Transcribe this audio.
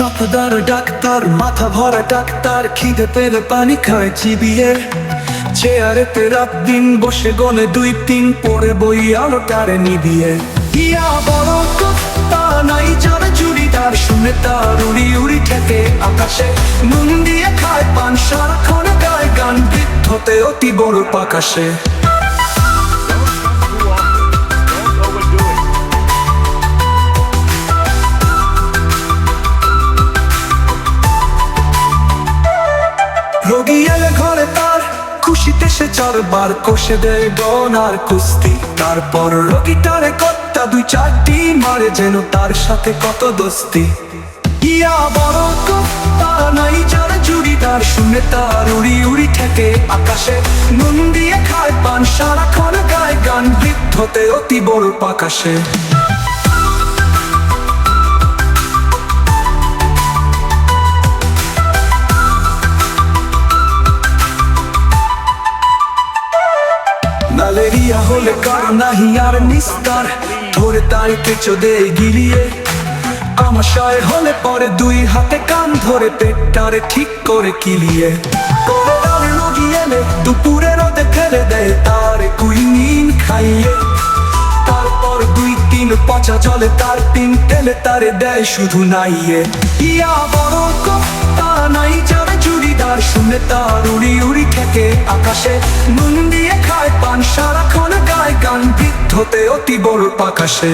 স্বপ্নদার doctor, মাথা ভরা doctor খিদে পেলে পানি খায় চিবিয়ে। চেয়ারেতে রাত দিন বসে গলে দুই তিন, পরে বই আলো টারে নিবিয়ে। ইয়া বড় কত্তা নাই যার চুড়িদার, শুনে তার উড়ি উড়ি ঠেকে আকাশে। নুন দিয়ে খায় পান, সারাক্ষণ গায় গান, বৃদ্ধতে অতি বড় পাকাশে। রোগী এলে ঘরে তার খুশিতে সে চারবার কষে দেয় গন কুস্তি। তারপর রোগীটারে কত্তা দুই চারটি মারে যেন তার সাথে কত দোস্তি। ইয়া বড় কত্তা নাই যার চুড়িদার, শুনে তার উড়ি উড়ি ঠেকে আকাশে। নুন দিয়ে খায় পান, সারাক্ষণ গায় গান, বৃদ্ধতে অতি বড় পাকাশে। হলে কার নাহি আর নিস্তার? ধরে তার কেঁচো দেয় গিলিয়ে। আমাশয় হলে পরে দুই হাতে কান ধরে পেটটারে ঠিক করে কিলিয়ে। কোলেরার রোগী এলে, দুপুরে রোদে ফেলে দেয় তার কুইনিন খাইয়ে। তারপর দুই তিন পচা জলে তার তিন তেলে তারে দেয় শুধু নাইয়ে। ইয়া বড় কপ্তা নাই যাবে চুড়িদার, শুনে তার উড়ি উড়ি থেকে আকাশে। নুন দিয়ে খায় পান সারাক্ষণ গায় গান বৃদ্ধতে অতি বড় পাকাশে।